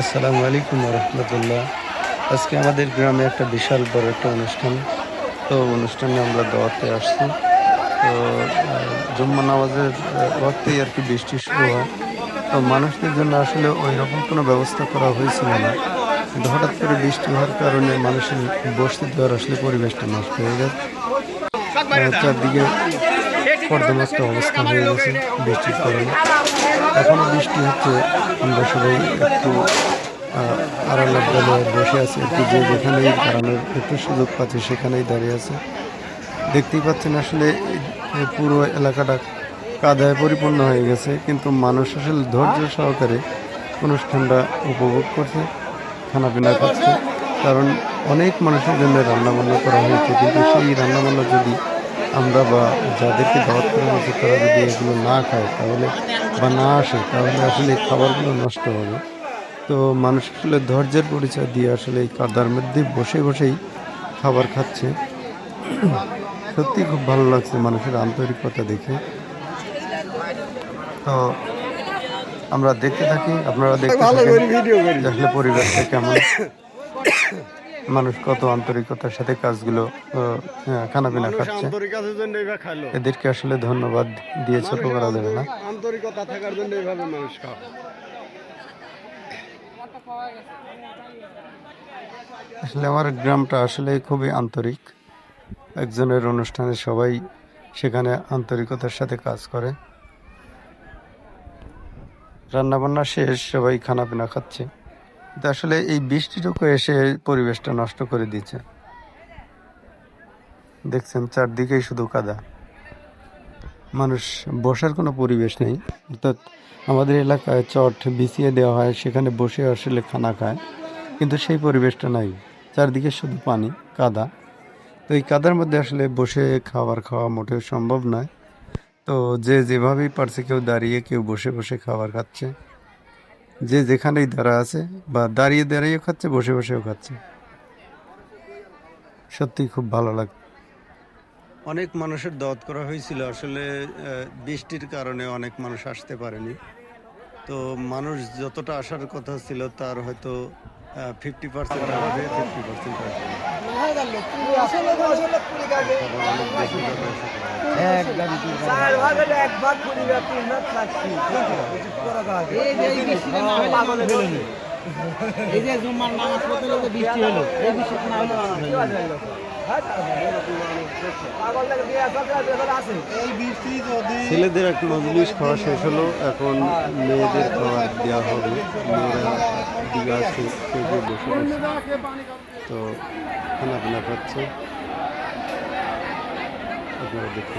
আসসালামু আলাইকুম রহমতুল্লাহ আজকে আমাদের গ্রামে একটা বিশাল বড় একটা অনুষ্ঠান। তো অনুষ্ঠানে আমরা দাওয়াতে আসছি। তো জুম্মা নামাজের ওয়াক্তেই আর কি বৃষ্টি শুরু হয়। তো মানুষদের জন্য আসলে ওই রকম কোনো ব্যবস্থা করা হয়েছিল না। কিন্তু হঠাৎ করে বৃষ্টি হওয়ার কারণে মানুষের বসতে দেওয়ার আসলে পরিবেশটা নষ্ট হয়ে গেছে চারদিকে পর্দামস্ত অবস্থা হয়ে গেছে বৃষ্টির কারণে। এখনও বৃষ্টি হচ্ছে, আমরা সবাই একটু দলে বসে আছি, একটু যে যেখানেই দাঁড়ানোর একটু সুযোগ পাচ্ছে সেখানেই দাঁড়িয়ে আছে। দেখতেই পাচ্ছেন আসলে পুরো এলাকাটা কাদায় পরিপূর্ণ হয়ে গেছে, কিন্তু মানুষ আসলে ধৈর্য সহকারে অনুষ্ঠানটা উপভোগ করছে, খানাপিনা খাচ্ছে। কারণ অনেক মানুষের জন্য রান্নাবান্না করা হয়েছে, কিন্তু সেই রান্নাবান্না যদি আমরা বা যাদেরকে দাওয়াত করা হয়েছে তারা যদি এগুলো না খায় তাহলে বা না আসে তাহলে আসলে এই খাবারগুলো নষ্ট হবে। তো মানুষ আসলে ধৈর্যের পরিচয় দিয়ে আসলে এই কাদার মধ্যে বসে বসেই খাবার খাচ্ছে। সত্যি খুব ভালো লাগছে মানুষের আন্তরিকতা দেখে। তো আমরা দেখতে থাকি আপনারা দেখতে থাকেন আসলে পরিবেশটা কেমন। মানুষ কত আন্তরিকতার সাথে কাজগুলো খানাপিনা খাচ্ছে। এদেরকে আসলে ধন্যবাদ দিয়ে ছোট করা যাবে না। আন্তরিকতা থাকার জন্য এইভাবে মানুষ খাওয়া আসলে আমার গ্রামটা আসলে খুবই আন্তরিক। একজনের অনুষ্ঠানে সবাই সেখানে আন্তরিকতার সাথে কাজ করে। রান্নাবান্না শেষ সবাই খানাপিনা খাচ্ছে। কিন্তু আসলে এই বৃষ্টিটুকু এসে পরিবেশটা নষ্ট করে দিচ্ছে দেখছেন, চারদিকেই শুধু কাদা। মানুষ বসার কোনো পরিবেশ নেই। অর্থাৎ আমাদের এলাকায় চট বিছিয়ে দেওয়া হয়, সেখানে বসে আসলে খানা খায়। কিন্তু সেই পরিবেশটা নাই। চারদিকে শুধু পানি, কাদা। তো এই কাদার মধ্যে আসলে বসে খাবার খাওয়া মোটেও সম্ভব নয়। তো যে যেভাবেই পারছে কেউ দাঁড়িয়ে, কেউ বসে বসে খাবার খাচ্ছে। যে যেখানেই দাঁড়া আছে বা দাঁড়িয়ে দাঁড়িয়েও খাচ্ছে, বসে বসেও খাচ্ছে। সত্যি খুব ভালো লাগে, অনেক মানুষের দাওয়াত করা হয়েছিল। আসলে বৃষ্টির কারণে অনেক মানুষ আসতে পারেনি। তো মানুষ যতটা আসার কথা ছিল, তার হয়তো ফিফটি পার্সেন্ট আসবে ফিফটি পার্সেন্ট এই যে জুম্মার নামাজ পড়তে বৃষ্টি হলো এই বৃষ্টি না হলে ছেলেদের এক মজলিস খাওয়া শেষ হলো, এখন মেয়েদের খাওয়া দেওয়া হবে। মেয়েরা কেউ কেউ বসে তো খানা পিনা খাচ্ছে। আপনারা দেখতে